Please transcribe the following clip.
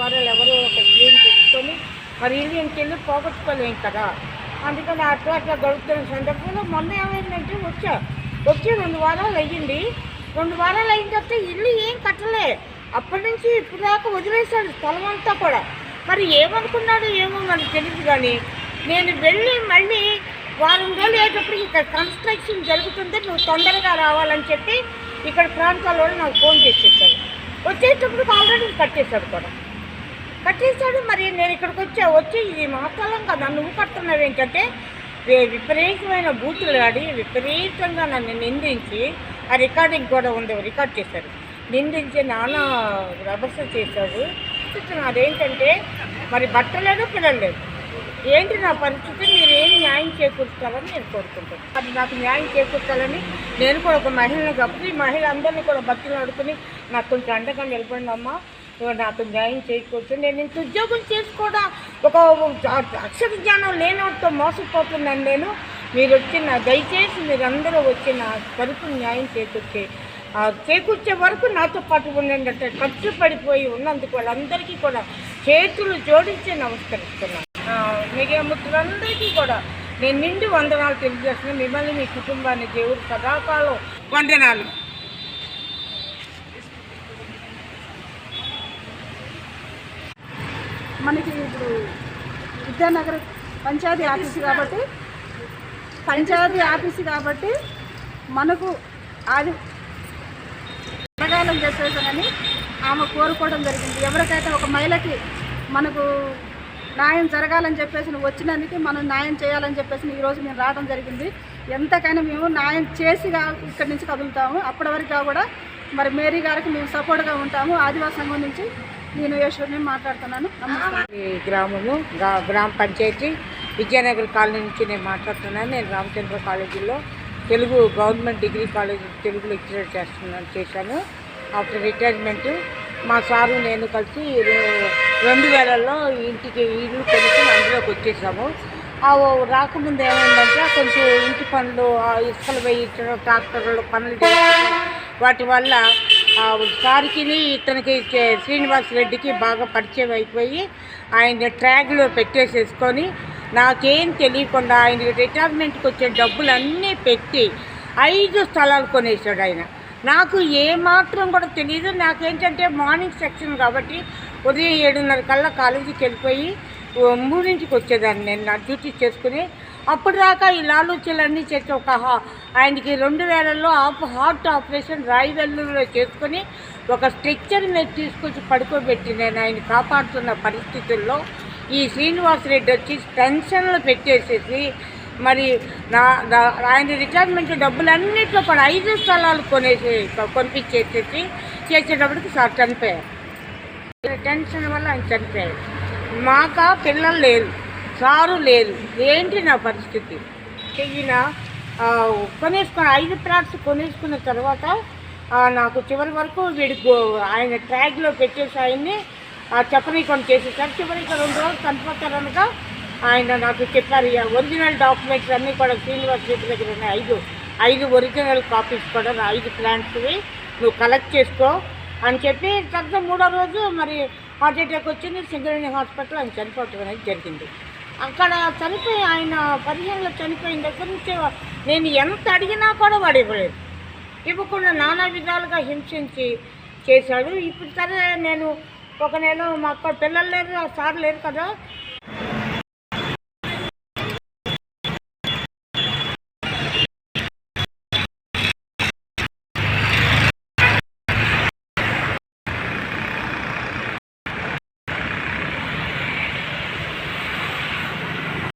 వారాలు ఎవరో ఒక క్లీన్ చేసుకొని మరి ఇల్లు ఇంకెళ్ళి పోగొట్టుకోలేం కదా. అందుకని అట్లా అట్లా గడుపుతున్న సందర్భంలో మొన్న ఏమైందంటే వచ్చా వచ్చి రెండు వారాలు అయ్యింది. రెండు వారాలు అయిన తర్వాత ఇల్లు ఏం కట్టలే. అప్పటి నుంచి ఇప్పుడు దాకా వదిలేశాడు స్థలం అంతా కూడా. మరి ఏమనుకున్నాడో ఏమో మనకు తెలియదు కానీ నేను వెళ్ళి మళ్ళీ వారం రోజులు అయ్యేటప్పుడు ఇక్కడ కన్స్ట్రక్షన్ జరుగుతుంది నువ్వు తొందరగా రావాలని చెప్పి ఇక్కడ ప్రాంతాల వాళ్ళు నాకు ఫోన్ చేసి చెప్పారు. వచ్చేటప్పుడు ఆల్రెడీ కట్టేశాడు కూడా. కట్టేశాడు మరి నేను ఇక్కడికి వచ్చా వచ్చి ఇది మా స్థలం కదా నువ్వు కడుతున్నావు ఏంటంటే విపరీతమైన బూతులు ఆడి విపరీతంగా నన్ను నిందించి ఆ రికార్డింగ్ కూడా ఉంది రికార్డ్ చేశారు. నిందించి నానా రభస చేశాడు అదేంటంటే మరి బట్టలేదు పిల్లలు ఏంటి నా పరిస్థితి? మీరు ఏం న్యాయం చేకూర్చాలని నేను కోరుకుంటాను అది నాకు న్యాయం చేకూర్చాలని నేను కూడా ఒక మహిళను కాబట్టి ఈ మహిళ అందరినీ కూడా భక్తులు అడుగుకుని నాకు కొంచెం అండగా నిలబడినమ్మా. అమ్మా నాకు న్యాయం చేయకూడదు. నేను ఇంత ఉద్యోగం చేసుకోవడం ఒక అక్షర జ్ఞానం లేనివాటితో మోసపోతున్నాను నేను. మీరు వచ్చి నా దయచేసి మీరందరూ వచ్చి నా తరపు న్యాయం చేకూర్చే చేకూర్చే వరకు నాతో పాటు ఉండండి అంటే ఖర్చు పడిపోయి ఉన్నందుకు వాళ్ళందరికీ కూడా చేతులు జోడించి నమస్కరిస్తున్నాను. ఆ, మీడియా మిత్రులందరికీ కూడా నేను నిండి వందనాలు తెలియజేస్తున్నాను. మిమ్మల్ని మీ కుటుంబాన్ని దేవుడు సదాకాలం వందనాలు. మనకి ఇప్పుడు విద్యానగర్ పంచాయతీ ఆఫీసు కాబట్టి పంచాయతీ ఆఫీసు కాబట్టి మనకు అది జరగాలని చేసేసానని ఆమె కోరుకోవడం జరిగింది. ఎవరికైతే ఒక మహిళకి మనకు న్యాయం జరగాలని చెప్పేసి వచ్చినందుకు మనం న్యాయం చేయాలని చెప్పేసి ఈరోజు మేము రావడం జరిగింది. ఎంతకైనా మేము న్యాయం చేసి ఇక్కడి నుంచి కదులుతాము. అప్పటి వరకు కూడా మరి మేరీ గారికి మేము సపోర్ట్గా ఉంటాము. ఆదివాసీ సంఘం నుంచి నేను యశ్వర్ని మాట్లాడుతున్నాను. ఈ గ్రామము గ్రా- గ్రామ పంచాయతీ విద్యానగర్ కాలనీ నుంచి నేను మాట్లాడుతున్నాను. నేను రామచంద్ర కాలేజీలో Telugu government degree college Telugu lecturer చేస్తున్నాను చేశాను. ఆఫ్టర్ రిటైర్మెంట్ మా సారు నేను కలిసి రెండు వేలలో ఇంటికి ఇల్లు కొనుక్కొని అందులోకి వచ్చేసాము. ఆ రాకముందు ఏమైందంటే కొంచెం ఇంటి పనులు ఇసుకలు వేయించడం ట్రాక్టర్లు పనులు చేయడం వాటి వల్ల సారికి ఇతనికి చే- శ్రీనివాస్ రెడ్డికి బాగా పరిచయం అయిపోయి ఆయన ట్రాక్లో పెట్టేసేసుకొని నాకేం తెలియకుండా ఆయన రిటైర్మెంట్కి వచ్చిన డబ్బులన్నీ పెట్టి ఐదు స్థలాలు కొనేసాడు ఆయన. నాకు ఏ మాత్రం కూడా తెలియదు నాకేంటంటే మార్నింగ్ సెక్షన్ కాబట్టి ఉదయం ఏడున్నర కల్లా కాలేజీకి వెళ్ళిపోయి ఓ వచ్చేదాన్ని. నేను నా డ్యూటీ చేసుకుని అప్పుడు దాకా ఈ లాలూచీలన్నీ చేసి ఒక ఆయనకి రెండు వేలలో ఆప్ హార్ట్ ఆపరేషన్ రాయివెల్లులో చేసుకొని ఒక స్ట్రెచ్చర్ మీద తీసుకొచ్చి పడుకోబెట్టి నేను ఆయన కాపాడుతున్న పరిస్థితుల్లో ఈ శ్రీనివాస్ రెడ్డి వచ్చి టెన్షన్లు పెట్టేసేసి మరి నా ఆయన రిటైర్మెంట్ డబ్బులన్నింటిలో కూడా ఐదు స్థలాలు కొనేసి కొనిపించేసేసి చేసేటప్పటికి సార్ చనిపోయారు. టెన్షన్ వల్ల ఆయన చనిపోయారు. మాక పిల్లలు లేరు సారు లేరు. ఏంటి నా పరిస్థితి? ఈయన కొనేసుకున్న ఐదు ప్లాట్స్ కొనేసుకున్న తర్వాత నాకు చివరి వరకు వీడి ఆయన ట్రాక్లో పెట్టేసి ఆయన్ని ఆ, చెప్పనీకొని చేసేసారు. చివరికి రెండు రోజులు చనిపోతారనగా ఆయన నాకు చెప్పారు ఒరిజినల్ డాక్యుమెంట్స్ అన్నీ కూడా శ్రీనివాస్ రెడ్డి దగ్గర ఉన్నాయి. ఐదు ఐదు ఒరిజినల్ కాపీస్ కూడా నా ఐదు ప్లాంట్స్వి నువ్వు కలెక్ట్ చేసుకో అని చెప్పి తర్వాత మూడో రోజు మరి హార్ట్ అటాక్ వచ్చింది సింగరేణి హాస్పిటల్ ఆయన చనిపోవటం అనేది జరిగింది. అక్కడ చనిపోయి ఆయన పదిహేనులో చనిపోయిన దగ్గర నుంచి నేను ఎంత అడిగినా కూడా వాడు ఇవ్వలేదు. ఇవ్వకుండా నానా విధాలుగా హింసించి చేశాడు. ఇప్పుడు సరే నేను ఒక నెల మా అక్క పిల్లలు లేరు సార్ లేరు కదా